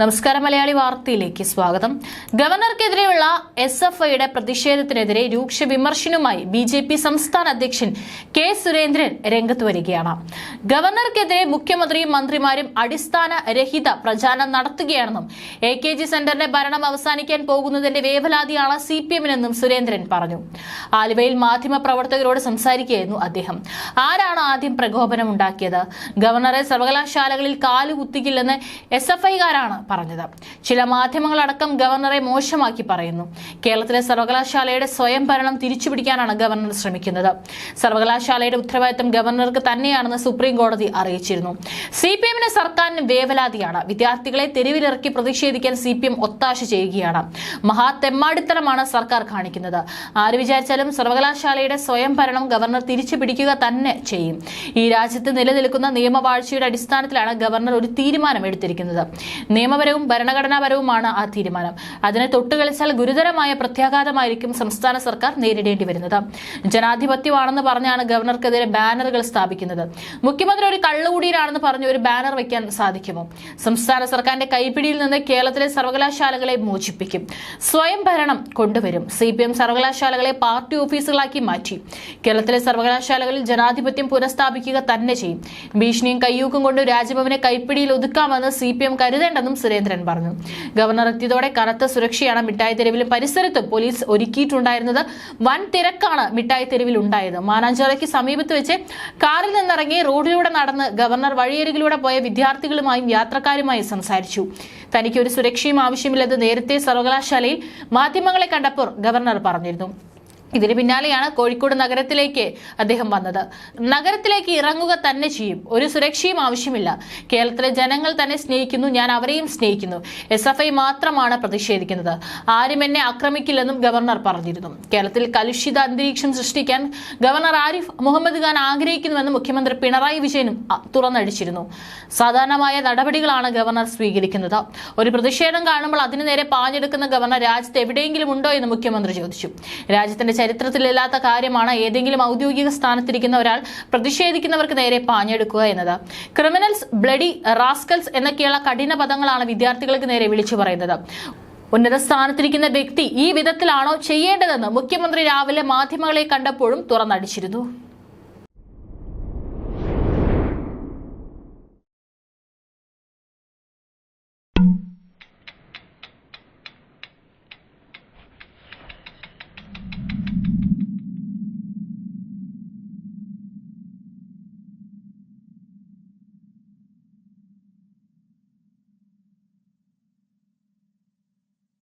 നമസ്കാരം മലയാളി വാർത്തയിലേക്ക് സ്വാഗതം. ഗവർണർക്കെതിരെയുള്ള എസ് എഫ് ഐയുടെ പ്രതിഷേധത്തിനെതിരെ രൂക്ഷ വിമർശനവുമായി ബി ജെ പി സംസ്ഥാന അധ്യക്ഷൻ കെ സുരേന്ദ്രൻ രംഗത്ത് വരികയാണ്. ഗവർണർക്കെതിരെ മുഖ്യമന്ത്രിയും മന്ത്രിമാരും അടിസ്ഥാന രഹിത പ്രചാരണം നടത്തുകയാണെന്നും എ കെ ജി സെന്ററിന്റെ ഭരണം അവസാനിക്കാൻ പോകുന്നതിന്റെ വേവലാതിയാണ് സി പി എമ്മിനെന്നും സുരേന്ദ്രൻ പറഞ്ഞു. ആലുവയിൽ മാധ്യമപ്രവർത്തകരോട് സംസാരിക്കുകയായിരുന്നു അദ്ദേഹം. ആരാണ് ആദ്യം പ്രകോപനം ഉണ്ടാക്കിയത് ഗവർണറെ സർവകലാശാലകളിൽ കാലുകുത്തിക്കില്ലെന്ന് എസ് എഫ് ഐക്കാരാണ് പറഞ്ഞത്. ചില മാധ്യമങ്ങളടക്കം ഗവർണറെ മോശമാക്കി പറയുന്നു. കേരളത്തിലെ സർവകലാശാലയുടെ സ്വയം ഭരണം തിരിച്ചുപിടിക്കാനാണ് ഗവർണർ ശ്രമിക്കുന്നത്. സർവകലാശാലയുടെ ഉത്തരവാദിത്തം ഗവർണർക്ക് തന്നെയാണെന്ന് സുപ്രീം കോടതി അറിയിച്ചിരുന്നു. സി പി എമ്മിന് സർക്കാരിന് വേവലാതിയാണ്. വിദ്യാർത്ഥികളെ തെരുവിലിറക്കി പ്രതിഷേധിക്കാൻ സി പി എം ഒത്താശ ചെയ്യുകയാണ്. മഹാതെമ്മാടിത്തരമാണ് സർക്കാർ കാണിക്കുന്നത്. ആര് വിചാരിച്ചാലും സർവകലാശാലയുടെ സ്വയംഭരണം ഗവർണർ തിരിച്ചു പിടിക്കുക തന്നെ ചെയ്യും. ഈ രാജ്യത്ത് നിലനിൽക്കുന്ന നിയമവാഴ്ചയുടെ അടിസ്ഥാനത്തിലാണ് ഗവർണർ ഒരു തീരുമാനം എടുത്തിരിക്കുന്നത് നിയമപരവും ഭരണഘടനാപരവുമാണ് ആ തീരുമാനം. അതിനെ തൊട്ടുകളിച്ചാൽ ഗുരുതരമായ പ്രത്യാഘാതമായിരിക്കും സംസ്ഥാന സർക്കാർ നേരിടേണ്ടി വരുന്നത്. ജനാധിപത്യമാണെന്ന് പറഞ്ഞാണ് ഗവർണർക്കെതിരെ ബാനറുകൾ സ്ഥാപിക്കുന്നത്. മുഖ്യമന്ത്രി ഒരു കള്ളുകൂടിയിലാണെന്ന് പറഞ്ഞ് ഒരു ബാനർ വയ്ക്കാൻ സാധിക്കുമോ? സംസ്ഥാന സർക്കാരിന്റെ കൈപ്പിടിയിൽ നിന്ന് കേരളത്തിലെ സർവകലാശാലകളെ മോചിപ്പിക്കും. സ്വയം ഭരണം കൊണ്ടുവരും. സി പി എം സർവകലാശാലകളെ പാർട്ടി ഓഫീസുകളാക്കി മാറ്റി. കേരളത്തിലെ സർവകലാശാലകളിൽ ജനാധിപത്യം പുനഃസ്ഥാപിക്കുക തന്നെ ചെയ്യും. ഭീഷണിയും കയ്യൂക്കും കൊണ്ട് രാജ്ഭവനെ കൈപ്പിടിയിൽ ഒതുക്കാമെന്ന് സി പി എം കരുതേണ്ടെന്നും സുരേന്ദ്രൻ പറഞ്ഞു. ഗവർണർ എത്തിയതോടെ കനത്ത സുരക്ഷയാണ് മിഠായി തെരുവിലും പരിസരത്ത് പോലീസ് ഒരുക്കിയിട്ടുണ്ടായിരുന്നത്. വൻ തിരക്കാണ് മിഠായി തെരുവിൽ ഉണ്ടായത്. മാനാഞ്ചിറയ്ക്ക് സമീപത്ത് വെച്ച് കാറിൽ നിന്നിറങ്ങി റോഡിലൂടെ നടന്ന് ഗവർണർ വഴിയരികിലൂടെ പോയ വിദ്യാർത്ഥികളുമായും യാത്രക്കാരുമായും സംസാരിച്ചു. തനിക്ക് ഒരു സുരക്ഷയും ആവശ്യമില്ലെന്ന് നേരത്തെ സർവകലാശാലയിൽ മാധ്യമങ്ങളെ കണ്ടപ്പോൾ ഗവർണർ പറഞ്ഞിരുന്നു. ഇതിന് പിന്നാലെയാണ് കോഴിക്കോട് നഗരത്തിലേക്ക് അദ്ദേഹം വന്നത്. നഗരത്തിലേക്ക് ഇറങ്ങുക തന്നെ ചെയ്യും. ഒരു സുരക്ഷയും ആവശ്യമില്ല. കേരളത്തിലെ ജനങ്ങൾ തന്നെ സ്നേഹിക്കുന്നു. ഞാൻ അവരെയും സ്നേഹിക്കുന്നു. എസ് എഫ് ഐ മാത്രമാണ് പ്രതിഷേധിക്കുന്നത്. ആരും എന്നെ ആക്രമിക്കില്ലെന്നും ഗവർണർ പറഞ്ഞിരുന്നു. കേരളത്തിൽ കലുഷിത അന്തരീക്ഷം സൃഷ്ടിക്കാൻ ഗവർണർ ആരിഫ് മുഹമ്മദ് ഖാൻ ആഗ്രഹിക്കുന്നുവെന്ന് മുഖ്യമന്ത്രി പിണറായി വിജയനും തുറന്നടിച്ചിരുന്നു. സാധാരണമായ നടപടികളാണ് ഗവർണർ സ്വീകരിക്കുന്നത്. ഒരു പ്രതിഷേധം കാണുമ്പോൾ അതിനു നേരെ പാഞ്ഞെടുക്കുന്ന ഗവർണർ രാജ്യത്ത് എവിടെയെങ്കിലും ഉണ്ടോ എന്ന് മുഖ്യമന്ത്രി ചോദിച്ചു. രാജ്യത്തിന്റെ ചരിത്രത്തിലില്ലാത്ത കാര്യമാണ് ഏതെങ്കിലും ഔദ്യോഗിക സ്ഥാനത്തിരിക്കുന്ന ഒരാൾ പ്രതിഷേധിക്കുന്നവർക്ക് നേരെ പാഞ്ഞെടുക്കുക എന്നത്. ക്രിമിനൽസ് ബ്ലഡി റാസ്കൽസ് എന്നൊക്കെയുള്ള കഠിന പദങ്ങളാണ് വിദ്യാർത്ഥികൾക്ക് നേരെ വിളിച്ചു പറയുന്നത്. ഉന്നത സ്ഥാനത്തിരിക്കുന്ന വ്യക്തി ഈ വിധത്തിലാണോ ചെയ്യേണ്ടതെന്ന് മുഖ്യമന്ത്രി രാവിലെ മാധ്യമങ്ങളെ കണ്ടപ്പോഴും തുറന്നടിച്ചിരുന്നു.